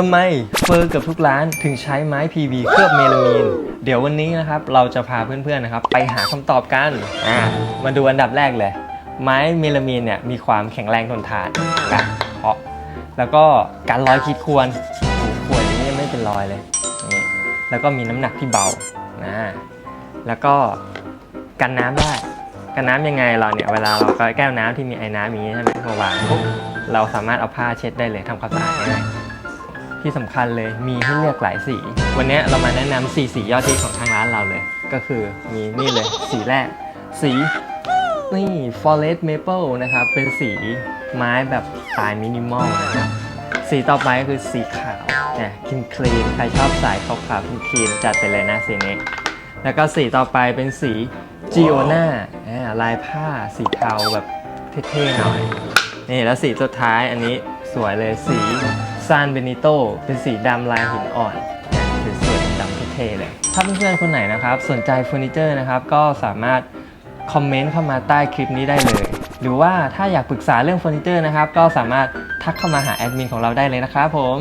ทำไมเฟอร์เกับทุกร้านถึงใช้ไม้ PV เคลือบเมลามีน เดี๋ยววันนี้นะครับเราจะพาเพื่อนๆนะครับไปหาคำตอบกันอ่ามาดูอันดับแรกเลย ไม้เมลามีนเนี่ยมีความแข็งแรงทนทานการเคาะแล้วก็การลอยขีดควรขวดนี้ยังไม่เป็นรอยเลยนี่แล้วก็มีน้ำหนักที่เบานะแล้วก็กันน้ำได้กันน้ำยังไงเราเนี่ยเวลาเราก็แก้วน้ำที่มีไอ้น้ำอย่างนี้ใช่ไหมมาวางเราสามารถเอาผ้าเช็ดได้เลยทำความสะอาดง่าย ที่สำคัญเลยมีให้เลือกหลายสี วันนี้เรามาแนะนำสีสียอดฮิตของทางร้านเราเลย ก็คือมีนี่เลยสีแรก สีนี่ forest maple นะครับ เป็นสีไม้แบบสไตล์มินิมอลนะครับสีต่อไปก็คือสีขาวเนี่ยคินคลีนใครชอบสายขาวๆคินคลีนจัดไปเลยนะสีนี้ แล้วก็สีต่อไปเป็นสีจีโอนาลายผ้าสีเทาแบบเท่ๆหน่อย นี่แล้วสีสุดท้ายอันนี้สวยเลยสี ซานเบนิโตเป็นสีดำลายหินอ่อนเป็นสวยดำเท่เลย ถ้าเพื่อนๆคนไหนนะครับ สนใจเฟอร์นิเจอร์นะครับ ก็สามารถคอมเมนต์เข้ามาใต้คลิปนี้ได้เลย หรือว่าถ้าอยากปรึกษาเรื่องเฟอร์นิเจอร์นะครับ ก็สามารถทักเข้ามาหาแอดมินของเราได้เลยนะครับผม